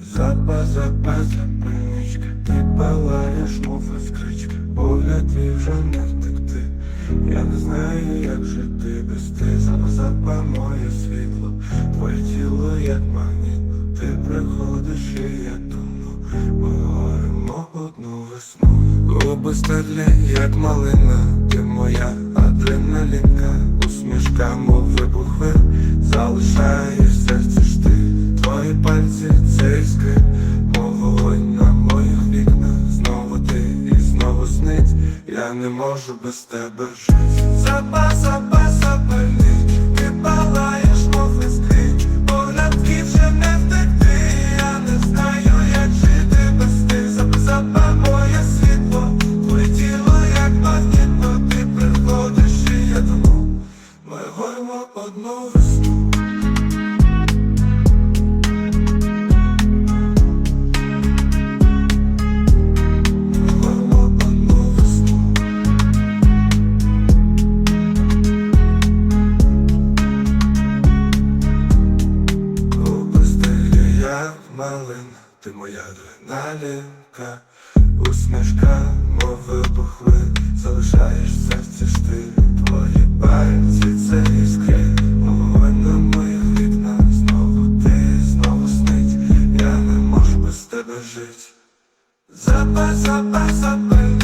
Запа, запа, запальничка, ти палаєш, мов іскричка, погляд твій вже не втекти. Я не знаю, як жити без ти, запа, запа, моє світло, твоє тіло як магніт, ти приходиш і я тону, ми горимо одну весну. Губи стерлі, як малина, я не можу без тебе жити. Запас, запас, запальний, ти палаєш, мов іскри, погляд твій вже не втекти, я не знаю, як жити без ти, запас, запа, моє світло, твоє тіло як магнітно, ти приходиш і я тому, ми горимо одну весну. Малин, ти моя адреналінка, усмішка, мов вибухли, залишаєш в серці ж ти, твої пальці це іскри, вогонь на моїх вікнах, знову ти, знову снить, я не можу без тебе жить. Запас, запас, запальничка,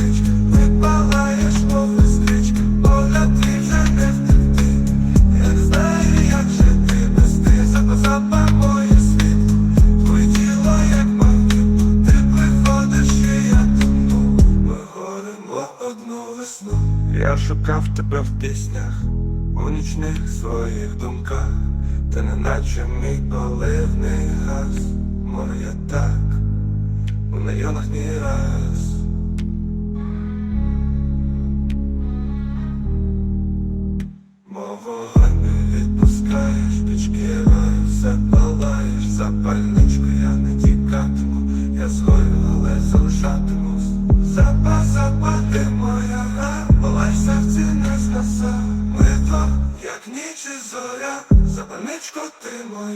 весну. Я шукав тебе в піснях, у нічних своїх думках, ти неначе мій поливний газ, моя так у найонах ні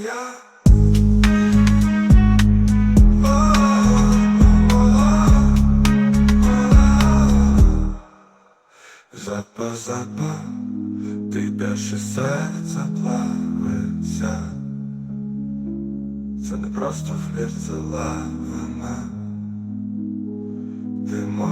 Запа, запа, ти більше серця плавиться, це не просто флір, це лавина. Ти можеш